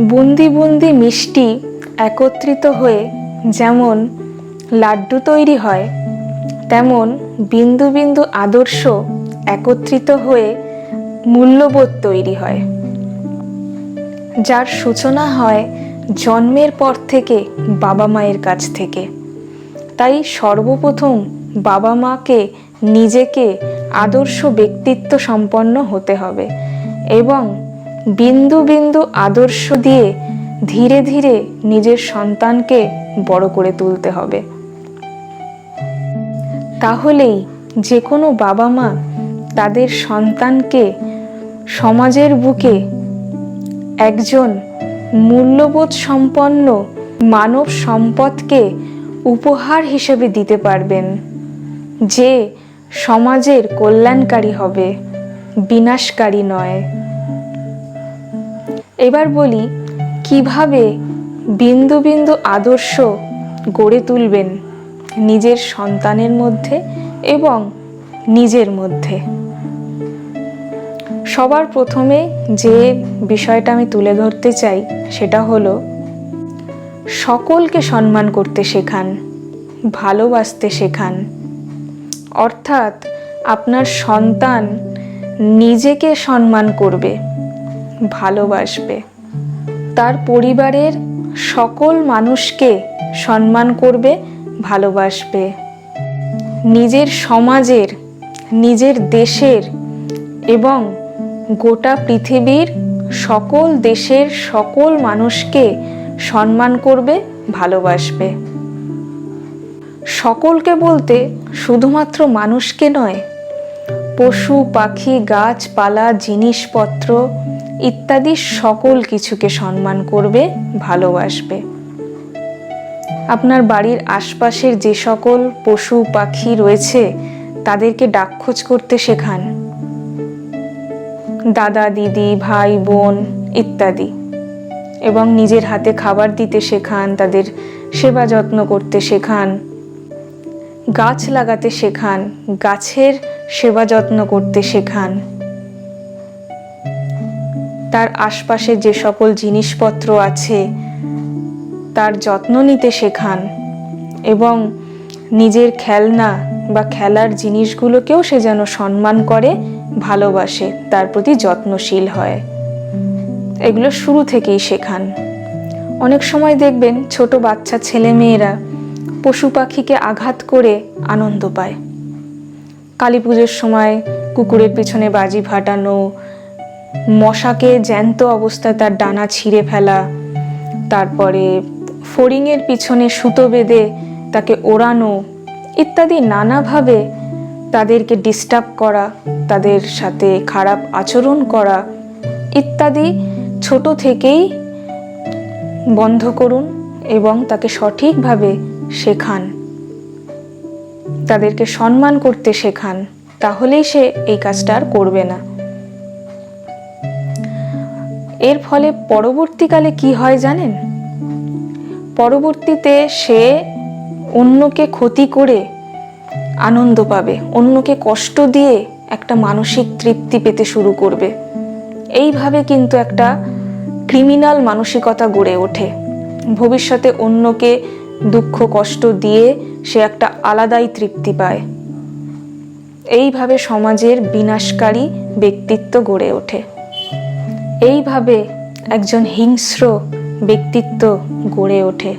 বুন্দি বুন্দি মিষ্টি একত্রিত হয়ে যেমন লাড্ডু তৈরি হয়, তেমন বিন্দু বিন্দু আদর্শ একত্রিত হয়ে মূল্যবোধ তৈরি হয়। যার সূচনা হয় জন্মের পর থেকে বাবা মায়ের কাছ থেকে। তাই সর্বপ্রথম বাবা মাকে নিজেকে আদর্শ ব্যক্তিত্ব সম্পন্ন হতে হবে এবং বিন্দু বিন্দু আদর্শ দিয়ে ধীরে ধীরে নিজের সন্তানকে বড় করে তুলতে হবে। তাহলেই যে কোনো বাবা মা তাদের সন্তানকে সমাজের বুকে একজন মূল্যবোধ সম্পন্ন মানব সম্পদকে উপহার হিসেবে দিতে পারবেন, যে সমাজের কল্যাণকারী হবে, বিনাশকারী নয়। এবার বলি, কীভাবে বিন্দু বিন্দু আদর্শ গড়ে তুলবেন নিজের সন্তানের মধ্যে এবং নিজের মধ্যে? সবার প্রথমে যে বিষয়টা আমি তুলে ধরতে চাই, সেটা হলো, সকলকে সম্মান করতে শেখান, ভালোবাসতে শেখান। অর্থাৎ আপনার সন্তান নিজেকে সম্মান করবে। ভালোবাসবে। তার পরিবারের সকল মানুষকে সম্মান করবে, ভালোবাসবে। নিজের সমাজের, নিজের দেশের এবং গোটা পৃথিবীর সকল দেশের সকল মানুষকে সম্মান করবে, ভালোবাসবে। সকলকে বলতে শুধুমাত্র মানুষকে নয়, পশু, পাখি, গাছপালা, জিনিসপত্র ইত্যাদি সকল কিছুকে সম্মান করবে, ভালোবাসবে। আপনার বাড়ির আশপাশের যে সকল পশু, পাখি রয়েছে, তাদেরকে ডাকখোঁজ করতে শেখান। দাদা, দিদি, ভাই, বোন ইত্যাদি। এবং নিজের হাতে খাবার দিতে শেখান, তাদের সেবা যত্ন করতে শেখান, গাছ লাগাতে শেখান, গাছের সেবা যত্ন করতে শেখান। তার আশপাশে যে সকল জিনিসপত্র আছে, তার যত্ন নিতে শেখান এবং নিজের খেলনা বা খেলার জিনিসগুলোকেও সে যেন সম্মান করে, ভালোবাসে, তার প্রতি যত্নশীল হয়। এগুলো শুরু থেকেই শেখান। অনেক সময় দেখবেন ছোট বাচ্চা ছেলে মেয়েরা পশু পাখিকে আঘাত করে আনন্দ পায়। কালী পুজোর সময় কুকুরের পিছনে বাজি ফাটানো মশাকে জ্যান্ত অবস্থায় তার ডানা ছিঁড়ে ফেলা, তারপরে ফড়িংয়ের পিছনে সুতো বেঁধে তাকে ওড়ানো ইত্যাদি নানাভাবে তাদেরকে ডিস্টার্ব করা, তাদের সাথে খারাপ আচরণ করা ইত্যাদি ছোট থেকেই বন্ধ করুন এবং তাকে সঠিকভাবে শেখান। তাদেরকে সম্মান করতে শেখান, তাহলেই সে এই কাজটা আর করবে না। এর ফলে পরবর্তীকালে কি হয় জানেন? পরবর্তীতে সে অন্যকে ক্ষতি করে আনন্দ পাবে, অন্যকে কষ্ট দিয়ে একটা মানসিক তৃপ্তি পেতে শুরু করবে। এইভাবে কিন্তু একটা ক্রিমিনাল মানসিকতা গড়ে ওঠে। ভবিষ্যতে অন্যকে দুঃখ, কষ্ট দিয়ে সে একটা আলাদাই তৃপ্তি পায়। এইভাবে সমাজের বিনাশকারী ব্যক্তিত্ব গড়ে ওঠে। এইভাবে একজন হিংস্র ব্যক্তিত্ব গড়ে ওঠে।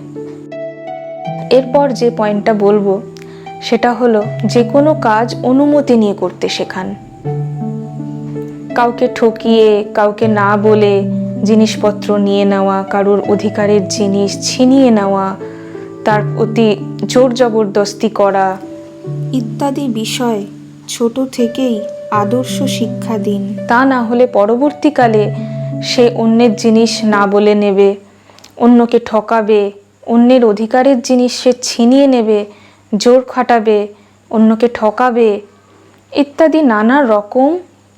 এরপর যে পয়েন্টটা বলব, সেটা হলো যে কোনো কাজ অনুমতি নিয়ে করতে শেখান। কাউকে ঠকিয়ে, কাউকে না বলে জিনিসপত্র নিয়ে নেওয়া, কারোর অধিকারের জিনিস ছিনিয়ে নেওয়া, তার প্রতি জোর জবরদস্তি করা ইত্যাদি বিষয় ছোট থেকেই আদর্শ শিক্ষা দিন তা না হলে পরবর্তীকালে সে অন্যের জিনিস না বলে নেবে, অন্যকে ঠকাবে, অন্যের অধিকারের জিনিস সে ছিনিয়ে নেবে, জোর খাটাবে, অন্যকে ঠকাবে। ইত্যাদি নানা রকম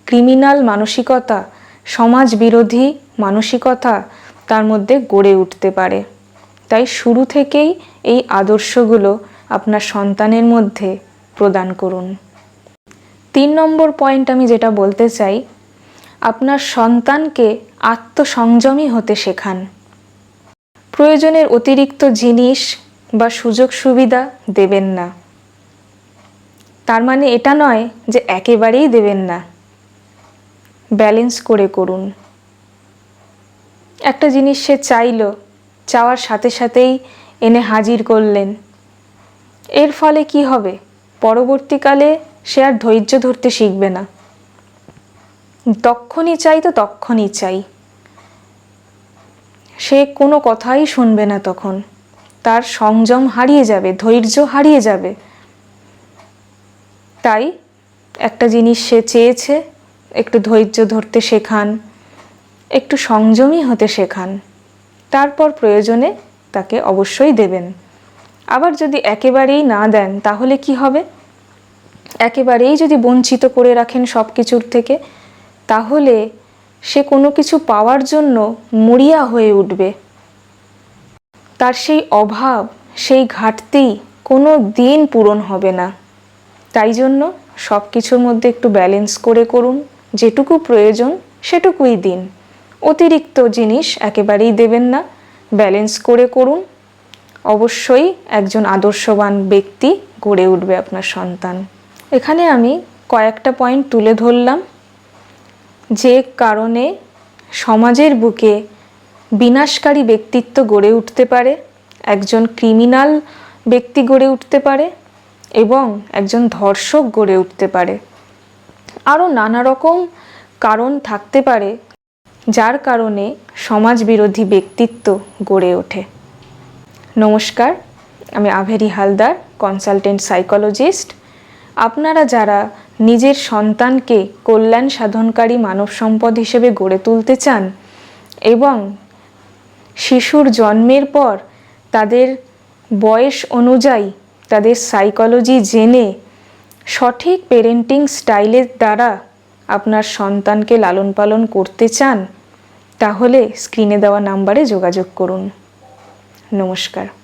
ক্রিমিনাল মানসিকতা সমাজ বিরোধী মানসিকতা তার মধ্যে গড়ে উঠতে পারে। তাই শুরু থেকেই এই আদর্শগুলো আপনার সন্তানের মধ্যে প্রদান করুন। তিন নম্বর পয়েন্ট আমি যেটা বলতে চাই আপনার সন্তানকে আত্মসংযমী হতে শেখান। প্রয়োজনের অতিরিক্ত জিনিস বা সুযোগ সুবিধা দেবেন না। তার মানে এটা নয় যে একেবারেই দেবেন না। ব্যালেন্স করে করুন। একটা জিনিস সে চাইলো, চাওয়ার সাথে সাথেই এনে হাজির করলেন। এর ফলে কি হবে? পরবর্তীকালে সে আর ধৈর্য ধরতে শিখবে না। তক্ষণই চাই তো তক্ষণই চাই। সে কোনো কথাই শুনবে না তখন। তার সংযম হারিয়ে যাবে, ধৈর্য হারিয়ে যাবে। তাই একটা জিনিস সে চেয়েছে, একটু ধৈর্য ধরতে শেখান, একটু সংযমী হতে শেখান। তারপর প্রয়োজনে তাকে অবশ্যই দেবেন। আবার যদি একেবারেই না দেন, তাহলে কি হবে? একেবারেই যদি বঞ্চিত করে রাখেন সব কিছুর থেকে তাহলে সে কোনো কিছু পাওয়ার জন্য মরিয়া হয়ে উঠবে। তার সেই অভাব, সেই ঘাটতি কোনো দিন পূরণ হবে না। তাই জন্য সব কিছুর মধ্যে একটু ব্যালেন্স করে করুন। যেটুকু প্রয়োজন সেটুকুই দিন। অতিরিক্ত জিনিস একেবারেই দেবেন না। ব্যালেন্স করে করুন। অবশ্যই একজন আদর্শবান ব্যক্তি গড়ে উঠবে আপনার সন্তান। এখানে আমি কয়েকটা পয়েন্ট তুলে ধরলাম। যে কারণে সমাজের বুকে বিনাশকারী ব্যক্তিত্ব গড়ে উঠতে পারে, একজন ক্রিমিনাল ব্যক্তি গড়ে উঠতে পারে এবং একজন ধর্ষক গড়ে উঠতে পারে। আরও নানা রকম কারণ থাকতে পারে, যার কারণে সমাজ বিরোধী ব্যক্তিত্ব গড়ে ওঠে। নমস্কার, আমি আভেরি হালদার, কনসালটেন্ট সাইকোলজিস্ট। আপনারা যারা নিজের সন্তানকে কল্যাণ সাধনকারী মানব সম্পদ হিসেবে গড়ে তুলতে চান এবং শিশুর জন্মের পর তাদের বয়স অনুযায়ী তাদের সাইকোলজি জেনে সঠিক পেরেন্টিং স্টাইলের দ্বারা আপনার সন্তানকে লালন পালন করতে চান, তাহলে স্ক্রিনে দেওয়া নাম্বারে যোগাযোগ করুন। নমস্কার।